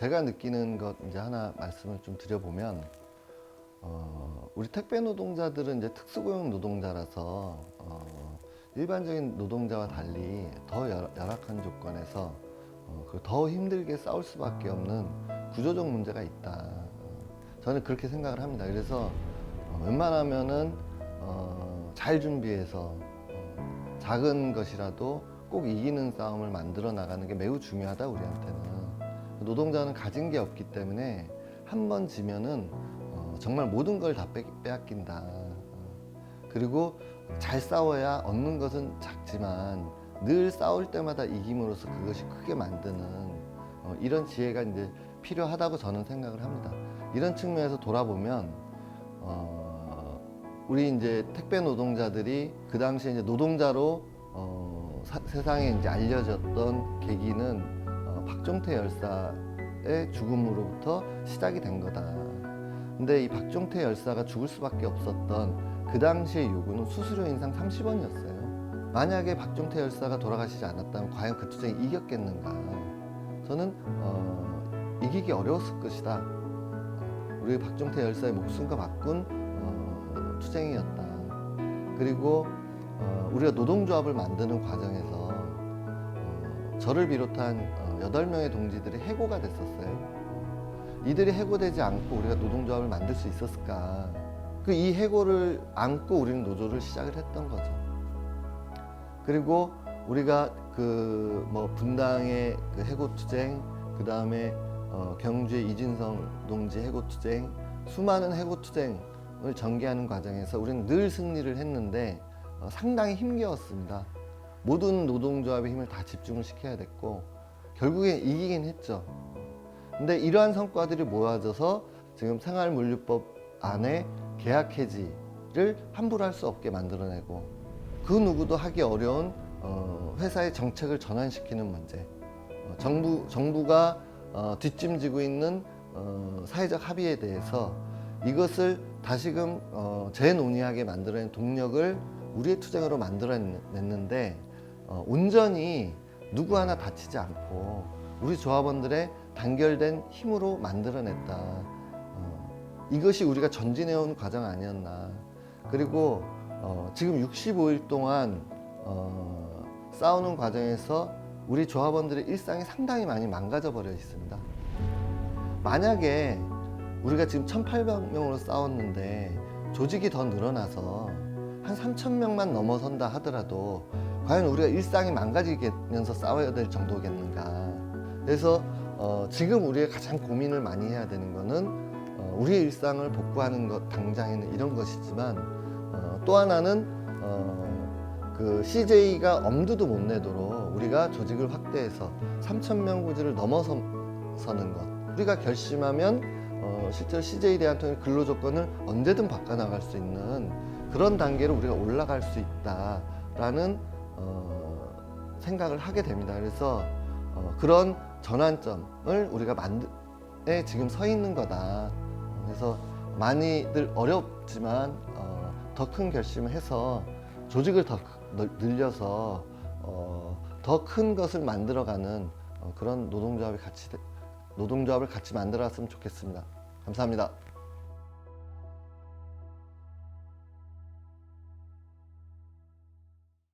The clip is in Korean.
제가 느끼는 것 이제 하나 말씀을 좀 드려보면 어, 우리 택배 노동자들은 이제 특수고용 노동자라서 어, 일반적인 노동자와 달리 더 열- 열악한 조건에서 어, 그더 힘들게 싸울 수밖에 없는 구조적 문제가 있다. 어, 저는 그렇게 생각을 합니다. 그래서 어, 웬만하면은 어, 잘 준비해서 어, 작은 것이라도 꼭 이기는 싸움을 만들어 나가는 게 매우 중요하다 우리한테는 노동자는 가진 게 없기 때문에 한 번 지면은 어, 정말 모든 걸 다 빼앗긴다. 어, 그리고 잘 싸워야 얻는 것은 작지만 늘 싸울 때마다 이김으로써 그것이 크게 만드는 어, 이런 지혜가 이제 필요하다고 저는 생각을 합니다. 이런 측면에서 돌아보면 어, 우리 이제 택배 노동자들이 그 당시에 이제 노동자로 어, 사- 세상에 이제 알려졌던 계기는 어, 박종태 열사의 죽음으로부터 시작이 된 거다. 근데 이 박종태 열사가 죽을 수밖에 없었던 그 당시의 요구는 수수료 인상 30원이었어요. 만약에 박종태 열사가 돌아가시지 않았다면 과연 그 투쟁이 이겼겠는가? 저는 어, 이기기 어려웠을 것이다. 우리 박종태 열사의 목숨과 바꾼 어, 투쟁이었다. 그리고 어, 우리가 노동조합을 만드는 과정에서 어, 저를 비롯한 어, 8명의 동지들이 해고가 됐었어요. 이들이 해고되지 않고 우리가 노동조합을 만들 수 있었을까? 그 이 해고를 안고 우리는 노조를 시작을 했던 거죠. 그리고 우리가 그 뭐 분당의 그 해고 투쟁, 그 다음에 어, 경주의 이진성 동지 해고 투쟁, 수많은 해고 투쟁을 전개하는 과정에서 우리는 늘 승리를 했는데 어, 상당히 힘겨웠습니다. 모든 노동조합의 힘을 다 집중을 시켜야 됐고 결국엔 이기긴 했죠. 근데 이러한 성과들이 모아져서 지금 생활물류법 안에 계약 해지를 함부로 할 수 없게 만들어내고 그 누구도 하기 어려운 어, 회사의 정책을 전환시키는 문제. 어, 정부 정부가 어, 뒷짐지고 있는 어, 사회적 합의에 대해서 이것을 다시금 어, 재논의하게 만들어낸 동력을 우리의 투쟁으로 만들어냈는데 어, 온전히 누구 하나 다치지 않고 우리 조합원들의 단결된 힘으로 만들어냈다. 어, 이것이 우리가 전진해온 과정 아니었나. 그리고 어, 지금 65일 동안 어, 싸우는 과정에서 우리 조합원들의 일상이 상당히 많이 망가져 버려 있습니다. 만약에 우리가 지금 1,800명으로 싸웠는데 조직이 더 늘어나서 한 3,000명만 넘어선다 하더라도 과연 우리가 일상이 망가지면서 싸워야 될 정도겠는가. 그래서 어, 지금 우리가 가장 고민을 많이 해야 되는 거는 어, 우리의 일상을 복구하는 것 당장에는 이런 것이지만 어, 또 하나는 어, 그 CJ가 엄두도 못 내도록 우리가 조직을 확대해서 3,000명 구지를 넘어서는 것. 우리가 결심하면 어, 실제로 CJ 대한통일 근로 조건을 언제든 바꿔 나갈 수 있는 그런 단계로 우리가 올라갈 수 있다라는 어, 생각을 하게 됩니다. 그래서 어, 그런 전환점을 우리가 만드에 지금 서 있는 거다. 그래서 많이들 어렵지만 어, 더 큰 결심을 해서 조직을 더 늘- 늘려서 어, 더 큰 것을 만들어가는 어, 그런 노동조합이 같이 노동조합을 같이 만들어갔으면 좋겠습니다. 감사합니다.